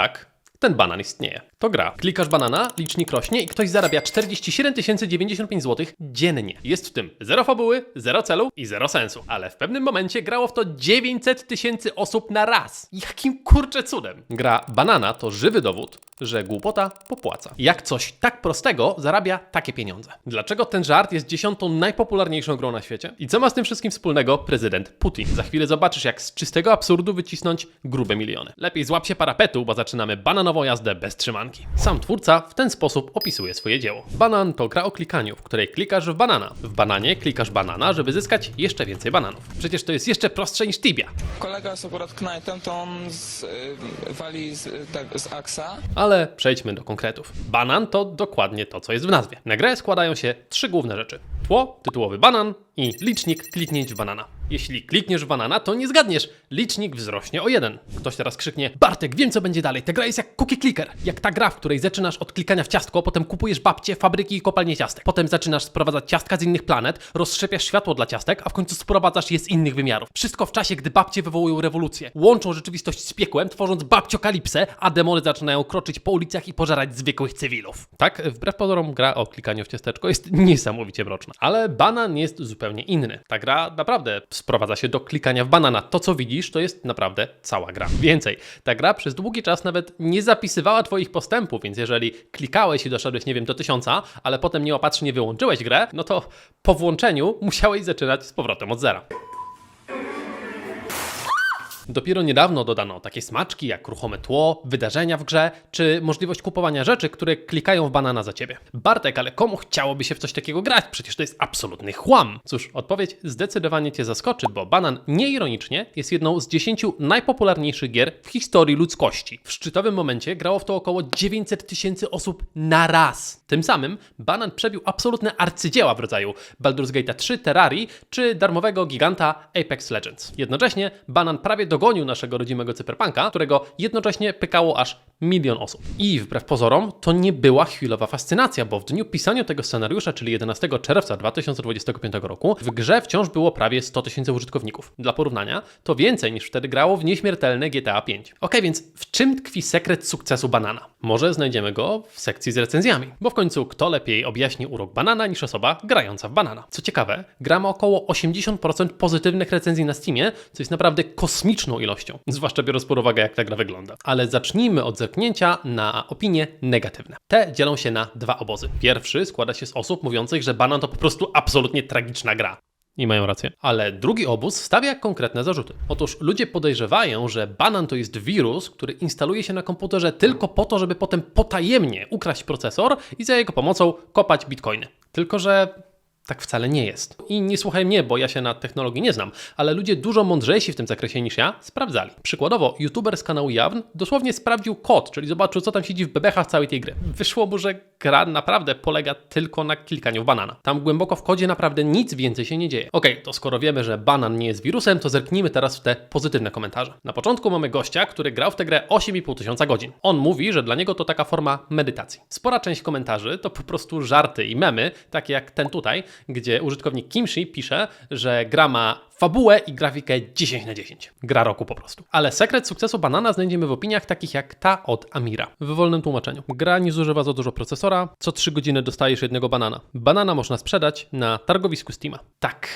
Tak, ten banan istnieje. To gra. Klikasz banana, licznik rośnie i ktoś zarabia 47 095 zł dziennie. Jest w tym zero fabuły, zero celu i zero sensu. Ale w pewnym momencie grało w to 900 tysięcy osób na raz. Jakim kurczę cudem? Gra banana to żywy dowód, że głupota popłaca. Jak coś tak prostego zarabia takie pieniądze. Dlaczego ten żart jest dziesiątą najpopularniejszą grą na świecie? I co ma z tym wszystkim wspólnego prezydent Putin? Za chwilę zobaczysz, jak z czystego absurdu wycisnąć grube miliony. Lepiej złap się parapetu, bo zaczynamy bananową jazdę bez trzymanki. Sam twórca w ten sposób opisuje swoje dzieło. Banan to gra o klikaniu, w której klikasz w banana. W bananie klikasz banana, żeby zyskać jeszcze więcej bananów. Przecież to jest jeszcze prostsze niż Tibia. Kolega jest akurat Knightem, to on z, y, wali z, y, tak, z Axa. Ale przejdźmy do konkretów. Banan to dokładnie to, co jest w nazwie. Na grę składają się trzy główne rzeczy. Tło, tytułowy banan i licznik kliknięć w banana. Jeśli klikniesz w banana, to nie zgadniesz. Licznik wzrośnie o jeden. Ktoś teraz krzyknie, Bartek, wiem co będzie dalej. Ta gra jest jak cookie clicker. Jak ta gra, w której zaczynasz od klikania w ciastko, potem kupujesz babcie, fabryki i kopalnie ciastek. Potem zaczynasz sprowadzać ciastka z innych planet, rozszczepiasz światło dla ciastek, a w końcu sprowadzasz je z innych wymiarów. Wszystko w czasie, gdy babcie wywołują rewolucję. Łączą rzeczywistość z piekłem, tworząc babciokalipsę, a demony zaczynają kroczyć po ulicach i pożerać zwykłych cywilów. Tak, wbrew pozorom gra o klikaniu w ciasteczko jest niesamowicie mroczna. Ale banan jest zupełnie inny. Ta gra naprawdę sprowadza się do klikania w banana. To, co widzisz, to jest naprawdę cała gra. Więcej, ta gra przez długi czas nawet nie zapisywała twoich postępów, więc jeżeli klikałeś i doszedłeś, nie wiem, do tysiąca, ale potem nieopatrznie wyłączyłeś grę, no to po włączeniu musiałeś zaczynać z powrotem od zera. Dopiero niedawno dodano takie smaczki jak ruchome tło, wydarzenia w grze, czy możliwość kupowania rzeczy, które klikają w banana za ciebie. Bartek, ale komu chciałoby się w coś takiego grać? Przecież to jest absolutny chłam. Cóż, odpowiedź zdecydowanie cię zaskoczy, bo banan nieironicznie jest jedną z 10 najpopularniejszych gier w historii ludzkości. W szczytowym momencie grało w to około 900 tysięcy osób na raz. Tym samym banan przebił absolutne arcydzieła w rodzaju Baldur's Gate 3, Terrarii czy darmowego giganta Apex Legends. Jednocześnie banan prawie dogonił naszego rodzimego cyberpunka, którego jednocześnie pykało aż milion osób. I wbrew pozorom, to nie była chwilowa fascynacja, bo w dniu pisania tego scenariusza, czyli 11 czerwca 2025 roku, w grze wciąż było prawie 100 tysięcy użytkowników. Dla porównania, to więcej niż wtedy grało w nieśmiertelne GTA 5. Ok, więc w czym tkwi sekret sukcesu banana? Może znajdziemy go w sekcji z recenzjami, bo w końcu kto lepiej objaśni urok banana niż osoba grająca w banana. Co ciekawe, gra ma około 80% pozytywnych recenzji na Steamie, co jest naprawdę kosmiczną ilością, zwłaszcza biorąc pod uwagę jak ta gra wygląda. Ale zacznijmy od zerknięcia na opinie negatywne. Te dzielą się na dwa obozy. Pierwszy składa się z osób mówiących, że banan to po prostu absolutnie tragiczna gra. I mają rację. Ale drugi obóz stawia konkretne zarzuty. Otóż ludzie podejrzewają, że banan to jest wirus, który instaluje się na komputerze tylko po to, żeby potem potajemnie ukraść procesor i za jego pomocą kopać bitcoiny. Tylko, że tak wcale nie jest. I nie słuchaj mnie, bo ja się na technologii nie znam, ale ludzie dużo mądrzejsi w tym zakresie niż ja sprawdzali. Przykładowo, youtuber z kanału Jawn dosłownie sprawdził kod, czyli zobaczył, co tam siedzi w bebechach całej tej gry. Wyszło mu, że gra naprawdę polega tylko na klikaniu w banana. Tam głęboko w kodzie naprawdę nic więcej się nie dzieje. Okej, to skoro wiemy, że banan nie jest wirusem, to zerknijmy teraz w te pozytywne komentarze. Na początku mamy gościa, który grał w tę grę 8,5 tysiąca godzin. On mówi, że dla niego to taka forma medytacji. Spora część komentarzy to po prostu żarty i memy, takie jak ten tutaj, gdzie użytkownik Kimshi pisze, że gra ma fabułę i grafikę 10 na 10. Gra roku po prostu. Ale sekret sukcesu banana znajdziemy w opiniach takich jak ta od Amira. W wolnym tłumaczeniu. Gra nie zużywa za dużo procesora, co 3 godziny dostajesz jednego banana. Banana można sprzedać na targowisku Steama. Tak.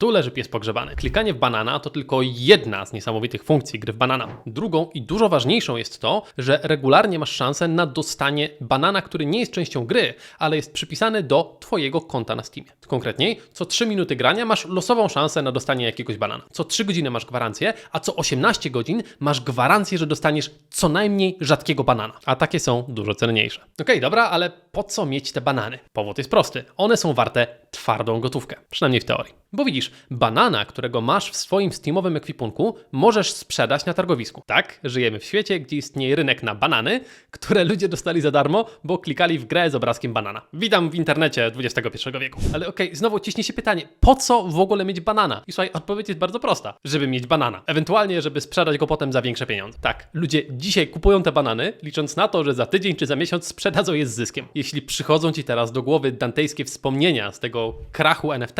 Tu leży pies pogrzebany. Klikanie w banana to tylko jedna z niesamowitych funkcji gry w banana. Drugą i dużo ważniejszą jest to, że regularnie masz szansę na dostanie banana, który nie jest częścią gry, ale jest przypisany do Twojego konta na Steamie. Konkretniej, co 3 minuty grania masz losową szansę na dostanie jakiegoś banana. Co 3 godziny masz gwarancję, a co 18 godzin masz gwarancję, że dostaniesz co najmniej rzadkiego banana. A takie są dużo cenniejsze. Okej, dobra, ale po co mieć te banany? Powód jest prosty. One są warte twardą gotówkę. Przynajmniej w teorii. Bo widzisz, banana, którego masz w swoim Steamowym ekwipunku, możesz sprzedać na targowisku. Tak, żyjemy w świecie, gdzie istnieje rynek na banany, które ludzie dostali za darmo, bo klikali w grę z obrazkiem banana. Witam w internecie XXI wieku. Ale okej, znowu ciśnie się pytanie, po co w ogóle mieć banana? I słuchaj, odpowiedź jest bardzo prosta. Żeby mieć banana. Ewentualnie, żeby sprzedać go potem za większe pieniądze. Tak, ludzie dzisiaj kupują te banany, licząc na to, że za tydzień czy za miesiąc sprzedadzą je z zyskiem. Jeśli przychodzą ci teraz do głowy dantejskie wspomnienia z tego krachu NFT,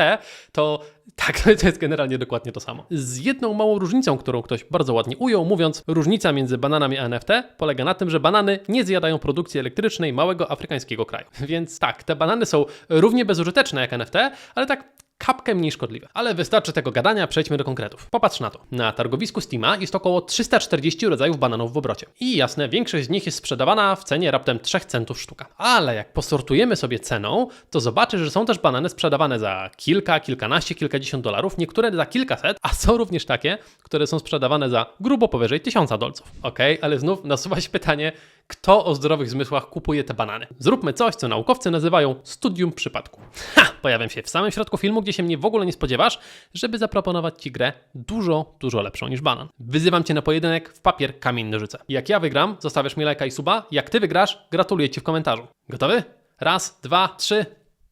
to Tak, to jest generalnie dokładnie to samo. Z jedną małą różnicą, którą ktoś bardzo ładnie ujął, mówiąc, różnica między bananami a NFT polega na tym, że banany nie zjadają produkcji elektrycznej małego afrykańskiego kraju. Więc tak, te banany są równie bezużyteczne jak NFT, ale tak kapkę mniej szkodliwe. Ale wystarczy tego gadania, przejdźmy do konkretów. Popatrz na to. Na targowisku Steama jest około 340 rodzajów bananów w obrocie. I jasne, większość z nich jest sprzedawana w cenie raptem 3 centów sztuka. Ale jak posortujemy sobie ceną, to zobaczysz, że są też banany sprzedawane za kilka, kilkanaście, kilkadziesiąt dolarów, niektóre za kilkaset, a są również takie, które są sprzedawane za grubo powyżej tysiąca dolców. Okej, ale znów nasuwa się pytanie, kto o zdrowych zmysłach kupuje te banany. Zróbmy coś, co naukowcy nazywają studium przypadku. Ha! Pojawiam się w samym środku filmu, gdzie się mnie w ogóle nie spodziewasz, żeby zaproponować Ci grę dużo, dużo lepszą niż banan. Wyzywam Cię na pojedynek w papier, kamień, nożyce. Jak ja wygram, zostawiasz mi lajka i suba. Jak Ty wygrasz, gratuluję Ci w komentarzu. Gotowy? Raz, dwa, trzy...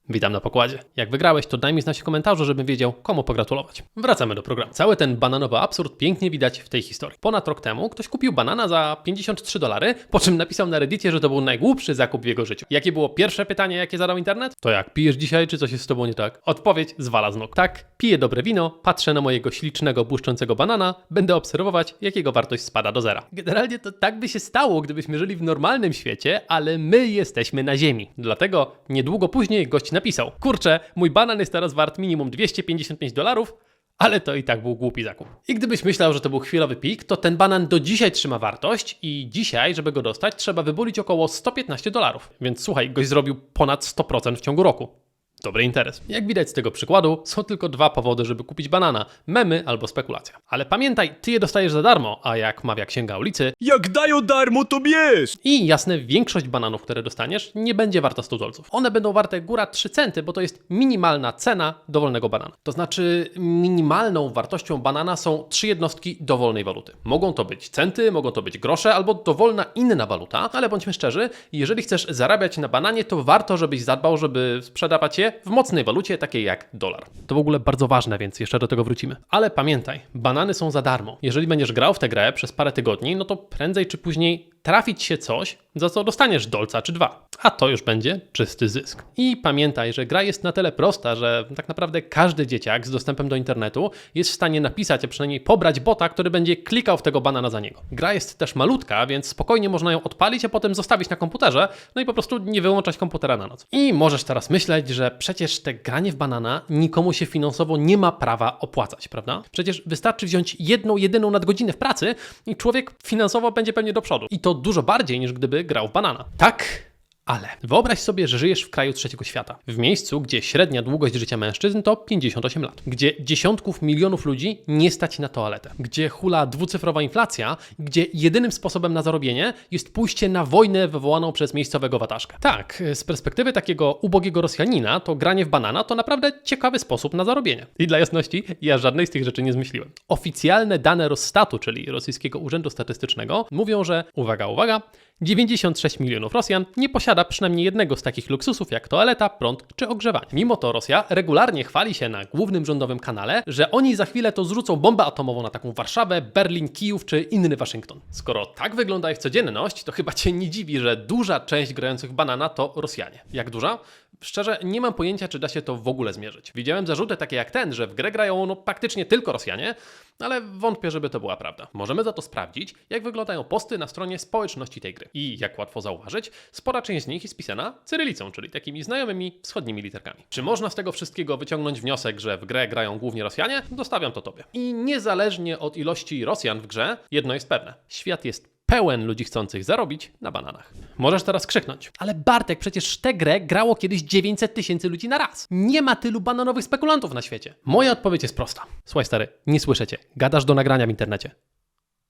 Witam na pokładzie. Jak wygrałeś, to daj mi znać w komentarzu, żebym wiedział, komu pogratulować. Wracamy do programu. Cały ten bananowy absurd pięknie widać w tej historii. Ponad rok temu ktoś kupił banana za 53 dolary, po czym napisał na reddicie, że to był najgłupszy zakup w jego życiu. Jakie było pierwsze pytanie, jakie zadał internet? To jak, pijesz dzisiaj, czy coś jest z tobą nie tak? Odpowiedź zwala z nóg. Tak, piję dobre wino, patrzę na mojego ślicznego, błyszczącego banana, będę obserwować, jak jego wartość spada do zera. Generalnie to tak by się stało, gdybyśmy żyli w normalnym świecie, ale my jesteśmy na ziemi. Dlatego niedługo później gość napisał: Kurczę, mój banan jest teraz wart minimum 255 dolarów, ale to i tak był głupi zakup. I gdybyś myślał, że to był chwilowy pik, to ten banan do dzisiaj trzyma wartość i dzisiaj, żeby go dostać, trzeba wybulić około 115 dolarów. Więc słuchaj, gość zrobił ponad 100% w ciągu roku. Dobry interes. Jak widać z tego przykładu, są tylko dwa powody, żeby kupić banana: memy albo spekulacja. Ale pamiętaj, ty je dostajesz za darmo, a jak mawia księga ulicy, Jak dają darmo, to bierz! i jasne, większość bananów, które dostaniesz, nie będzie warta 100 dolców. One będą warte góra 3 centy, bo to jest minimalna cena dowolnego banana. To znaczy, minimalną wartością banana są trzy jednostki dowolnej waluty. Mogą to być centy, mogą to być grosze albo dowolna inna waluta, ale bądźmy szczerzy, jeżeli chcesz zarabiać na bananie, to warto, żebyś zadbał, żeby sprzedawać je w mocnej walucie, takiej jak dolar. To w ogóle bardzo ważne, więc jeszcze do tego wrócimy. Ale pamiętaj, banany są za darmo. Jeżeli będziesz grał w tę grę przez parę tygodni, no to prędzej czy później trafić się coś, za co dostaniesz dolca czy dwa. A to już będzie czysty zysk. I pamiętaj, że gra jest na tyle prosta, że tak naprawdę każdy dzieciak z dostępem do internetu jest w stanie napisać, a przynajmniej pobrać bota, który będzie klikał w tego banana za niego. Gra jest też malutka, więc spokojnie można ją odpalić, a potem zostawić na komputerze, no i po prostu nie wyłączać komputera na noc. I możesz teraz myśleć, że przecież te granie w banana nikomu się finansowo nie ma prawa opłacać, prawda? Przecież wystarczy wziąć jedną, jedyną nadgodzinę w pracy i człowiek finansowo będzie pewnie do przodu. I to dużo bardziej niż gdyby grał w banana. Tak, ale wyobraź sobie, że żyjesz w kraju trzeciego świata, w miejscu, gdzie średnia długość życia mężczyzn to 58 lat, gdzie dziesiątków milionów ludzi nie stać na toaletę, gdzie hula dwucyfrowa inflacja, gdzie jedynym sposobem na zarobienie jest pójście na wojnę wywołaną przez miejscowego wataszka. Tak, z perspektywy takiego ubogiego Rosjanina, to granie w banana to naprawdę ciekawy sposób na zarobienie. I dla jasności, ja żadnej z tych rzeczy nie zmyśliłem. Oficjalne dane Rossstatu, czyli Rosyjskiego Urzędu Statystycznego, mówią, że, uwaga, uwaga, 96 milionów Rosjan nie posiada przynajmniej jednego z takich luksusów jak toaleta, prąd czy ogrzewanie. Mimo to Rosja regularnie chwali się na głównym rządowym kanale, że oni za chwilę to zrzucą bombę atomową na taką Warszawę, Berlin, Kijów czy inny Waszyngton. Skoro tak wygląda ich codzienność, to chyba cię nie dziwi, że duża część grających banana to Rosjanie. Jak duża? Szczerze, nie mam pojęcia, czy da się to w ogóle zmierzyć. Widziałem zarzuty takie jak ten, że w grę grają no, praktycznie tylko Rosjanie, ale wątpię, żeby to była prawda. Możemy za to sprawdzić, jak wyglądają posty na stronie społeczności tej gry. I jak łatwo zauważyć, spora część z nich jest pisana cyrylicą, czyli takimi znajomymi wschodnimi literkami. Czy można z tego wszystkiego wyciągnąć wniosek, że w grę grają głównie Rosjanie? Dostawiam to tobie. I niezależnie od ilości Rosjan w grze, jedno jest pewne. Świat jest pełen ludzi chcących zarobić na bananach. Możesz teraz krzyknąć. Ale Bartek, przecież tę grę grało kiedyś 900 tysięcy ludzi na raz. Nie ma tylu bananowych spekulantów na świecie. Moja odpowiedź jest prosta. Słuchaj stary, nie słyszę cię. Gadasz do nagrania w internecie.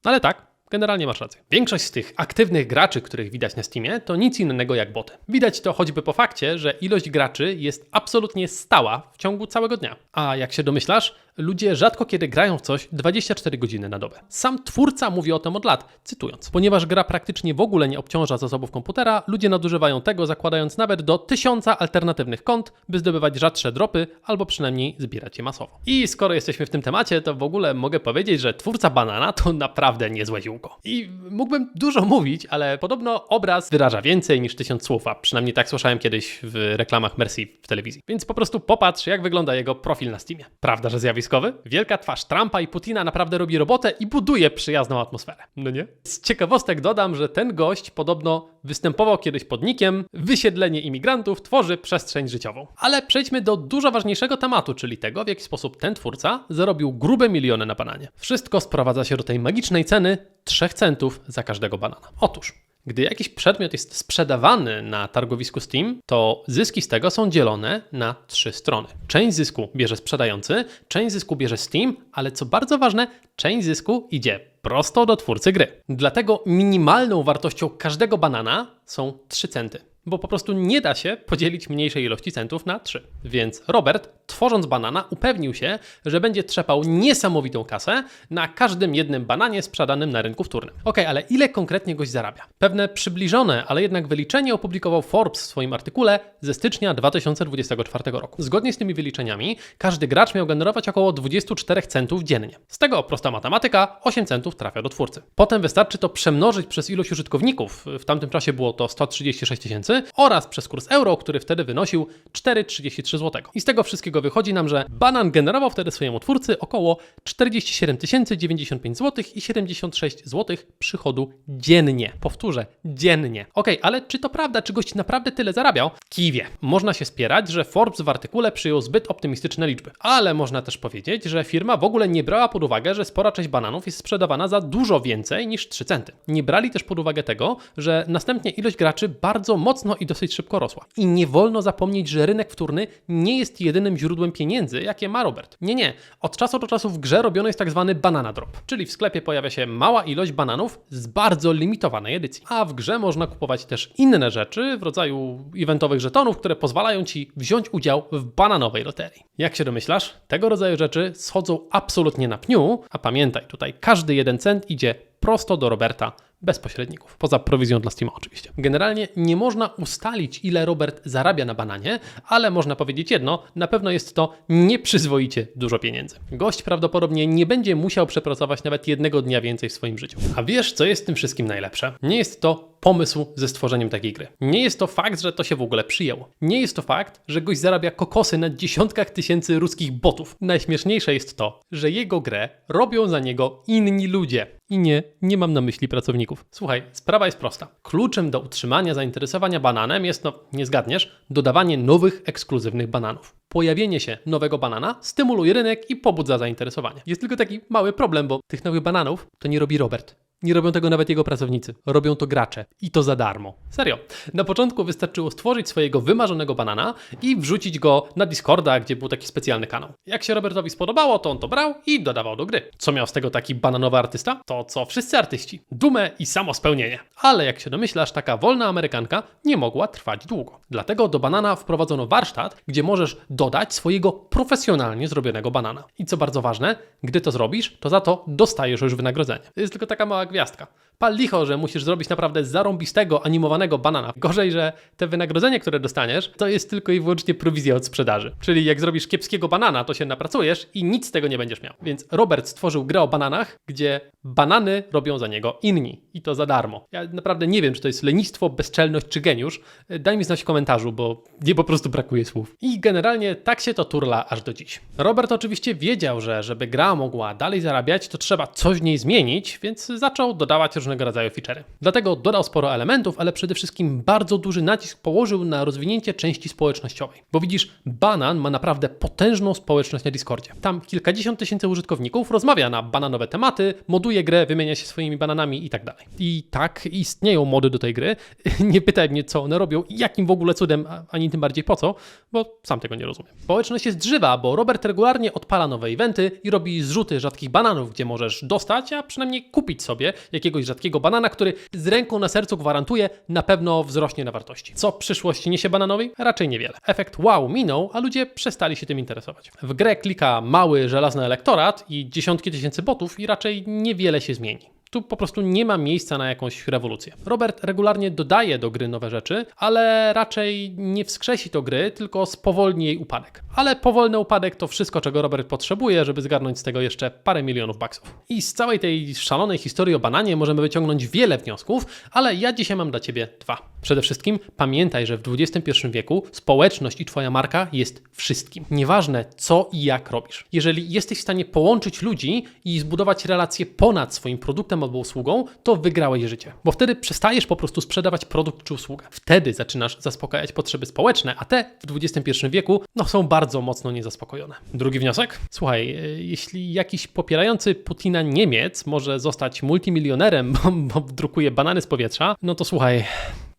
Ale tak, generalnie masz rację. Większość z tych aktywnych graczy, których widać na Steamie, to nic innego jak boty. Widać to choćby po fakcie, że ilość graczy jest absolutnie stała w ciągu całego dnia. A jak się domyślasz, Ludzie rzadko kiedy grają w coś 24 godziny na dobę. Sam twórca mówi o tym od lat, cytując: Ponieważ gra praktycznie w ogóle nie obciąża zasobów komputera, ludzie nadużywają tego, zakładając nawet do tysiąca alternatywnych kont, by zdobywać rzadsze dropy albo przynajmniej zbierać je masowo. I skoro jesteśmy w tym temacie, to w ogóle mogę powiedzieć, że twórca banana to naprawdę niezłe ziółko. I mógłbym dużo mówić, ale podobno obraz wyraża więcej niż tysiąc słów, a przynajmniej tak słyszałem kiedyś w reklamach Mercy w telewizji. Więc po prostu popatrz, jak wygląda jego profil na Steamie. Prawda, że zjawiskowy? Wielka twarz Trumpa i Putina naprawdę robi robotę i buduje przyjazną atmosferę. No nie? Z ciekawostek dodam, że ten gość podobno występował kiedyś pod nikiem Wysiedlenie imigrantów tworzy przestrzeń życiową. Ale przejdźmy do dużo ważniejszego tematu, czyli tego, w jaki sposób ten twórca zarobił grube miliony na bananie. Wszystko sprowadza się do tej magicznej ceny 3 centów za każdego banana. Otóż gdy jakiś przedmiot jest sprzedawany na targowisku Steam, to zyski z tego są dzielone na trzy strony. Część zysku bierze sprzedający, część zysku bierze Steam, ale co bardzo ważne, część zysku idzie prosto do twórcy gry. Dlatego minimalną wartością każdego banana są 3 centy. Bo po prostu nie da się podzielić mniejszej ilości centów na 3. Więc Robert, tworząc banana, upewnił się, że będzie trzepał niesamowitą kasę na każdym jednym bananie sprzedanym na rynku wtórnym. Ok, ale ile konkretnie gość zarabia? Pewne przybliżone, ale jednak wyliczenie opublikował Forbes w swoim artykule ze stycznia 2024 roku. Zgodnie z tymi wyliczeniami, każdy gracz miał generować około 24 centów dziennie. Z tego prosta matematyka, 8 centów trafia do twórcy. Potem wystarczy to przemnożyć przez ilość użytkowników, w tamtym czasie było to 136 tysięcy, oraz przez kurs euro, który wtedy wynosił 4,33 zł. I z tego wszystkiego wychodzi nam, że banan generował wtedy swojemu twórcy około 47 095 zł i 76 zł przychodu dziennie. Powtórzę, dziennie. Ok, ale czy to prawda, czy gość naprawdę tyle zarabiał? Kiwie. Można się spierać, że Forbes w artykule przyjął zbyt optymistyczne liczby, ale można też powiedzieć, że firma w ogóle nie brała pod uwagę, że spora część bananów jest sprzedawana za dużo więcej niż 3 centy. Nie brali też pod uwagę tego, że następnie ilość graczy bardzo mocno i dosyć szybko rosła. I nie wolno zapomnieć, że rynek wtórny nie jest jedynym źródłem pieniędzy, jakie ma Robert. Nie, nie. Od czasu do czasu w grze robiony jest tak zwany banana drop, czyli w sklepie pojawia się mała ilość bananów z bardzo limitowanej edycji. A w grze można kupować też inne rzeczy w rodzaju eventowych żetonów, które pozwalają ci wziąć udział w bananowej loterii. Jak się domyślasz, tego rodzaju rzeczy schodzą absolutnie na pniu, a pamiętaj, tutaj każdy jeden cent idzie prosto do Roberta bez pośredników. Poza prowizją dla Steama oczywiście. Generalnie nie można ustalić, ile Robert zarabia na bananie, ale można powiedzieć jedno, na pewno jest to nieprzyzwoicie dużo pieniędzy. Gość prawdopodobnie nie będzie musiał przepracować nawet jednego dnia więcej w swoim życiu. A wiesz, co jest tym wszystkim najlepsze? Nie jest to pomysł ze stworzeniem takiej gry. Nie jest to fakt, że to się w ogóle przyjęło. Nie jest to fakt, że gość zarabia kokosy na dziesiątkach tysięcy ruskich botów. Najśmieszniejsze jest to, że jego grę robią za niego inni ludzie. I nie, nie mam na myśli pracowników. Słuchaj, sprawa jest prosta. Kluczem do utrzymania zainteresowania bananem jest, no nie zgadniesz, dodawanie nowych, ekskluzywnych bananów. Pojawienie się nowego banana stymuluje rynek i pobudza zainteresowanie. Jest tylko taki mały problem, bo tych nowych bananów to nie robi Robert. Nie robią tego nawet jego pracownicy. Robią to gracze. I to za darmo. Serio. Na początku wystarczyło stworzyć swojego wymarzonego banana i wrzucić go na Discorda, gdzie był taki specjalny kanał. Jak się Robertowi spodobało, to on to brał i dodawał do gry. Co miał z tego taki bananowy artysta? To co wszyscy artyści. Dumę i samospełnienie. Ale jak się domyślasz, taka wolna Amerykanka nie mogła trwać długo. Dlatego do banana wprowadzono warsztat, gdzie możesz dodać swojego profesjonalnie zrobionego banana. I co bardzo ważne, gdy to zrobisz, to za to dostajesz już wynagrodzenie. To jest tylko taka mała gwiazdka. Pal licho, że musisz zrobić naprawdę zarąbistego, animowanego banana. Gorzej, że te wynagrodzenie, które dostaniesz, to jest tylko i wyłącznie prowizja od sprzedaży. Czyli jak zrobisz kiepskiego banana, to się napracujesz i nic z tego nie będziesz miał. Więc Robert stworzył grę o bananach, gdzie banany robią za niego inni. I to za darmo. Ja naprawdę nie wiem, czy to jest lenistwo, bezczelność czy geniusz. Daj mi znać w komentarzu, bo nie po prostu brakuje słów. I generalnie tak się to turla aż do dziś. Robert oczywiście wiedział, że żeby gra mogła dalej zarabiać, to trzeba coś w niej zmienić, więc zaczął dodawać różnego rodzaju feature'y. Dlatego dodał sporo elementów, ale przede wszystkim bardzo duży nacisk położył na rozwinięcie części społecznościowej. Bo widzisz, Banan ma naprawdę potężną społeczność na Discordzie. Tam kilkadziesiąt tysięcy użytkowników rozmawia na bananowe tematy, moduje grę, wymienia się swoimi bananami i tak dalej. I tak istnieją mody do tej gry. Nie pytaj mnie, co one robią i jakim w ogóle cudem, ani tym bardziej po co, bo sam tego nie rozumiem. Społeczność jest żywa, bo Robert regularnie odpala nowe eventy i robi zrzuty rzadkich bananów, gdzie możesz dostać, a przynajmniej kupić sobie sobie jakiegoś rzadkiego banana, który z ręką na sercu gwarantuje, na pewno wzrośnie na wartości. Co przyszłości niesie bananowi? Raczej niewiele. Efekt wow minął, a ludzie przestali się tym interesować. W grę klika mały, żelazny elektorat i dziesiątki tysięcy botów i raczej niewiele się zmieni. Tu po prostu nie ma miejsca na jakąś rewolucję. Robert regularnie dodaje do gry nowe rzeczy, ale raczej nie wskrzesi to gry, tylko spowolni jej upadek. Ale powolny upadek to wszystko, czego Robert potrzebuje, żeby zgarnąć z tego jeszcze parę milionów baksów. I z całej tej szalonej historii o bananie możemy wyciągnąć wiele wniosków, ale ja dzisiaj mam dla Ciebie dwa. Przede wszystkim pamiętaj, że w XXI wieku społeczność i Twoja marka jest wszystkim. Nieważne co i jak robisz. Jeżeli jesteś w stanie połączyć ludzi i zbudować relacje ponad swoim produktem albo usługą, to wygrałeś życie. Bo wtedy przestajesz po prostu sprzedawać produkt czy usługę. Wtedy zaczynasz zaspokajać potrzeby społeczne, a te w XXI wieku no, są bardzo mocno niezaspokojone. Drugi wniosek? Słuchaj, e, jeśli jakiś popierający Putina Niemiec może zostać multimilionerem, bo, bo drukuje banany z powietrza, no to słuchaj,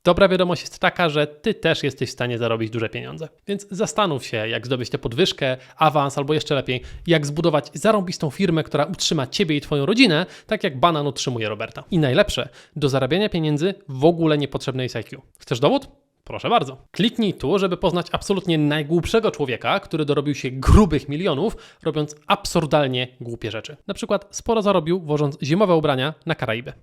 Dobra wiadomość jest taka, że ty też jesteś w stanie zarobić duże pieniądze. Więc zastanów się, jak zdobyć tę podwyżkę, awans albo jeszcze lepiej, jak zbudować zarąbistą firmę, która utrzyma ciebie i twoją rodzinę, tak jak banan utrzymuje Roberta. I najlepsze, do zarabiania pieniędzy w ogóle niepotrzebne jest IQ. Chcesz dowód? Proszę bardzo. Kliknij tu, żeby poznać absolutnie najgłupszego człowieka, który dorobił się grubych milionów, robiąc absurdalnie głupie rzeczy. Na przykład sporo zarobił, wożąc zimowe ubrania na Karaiby.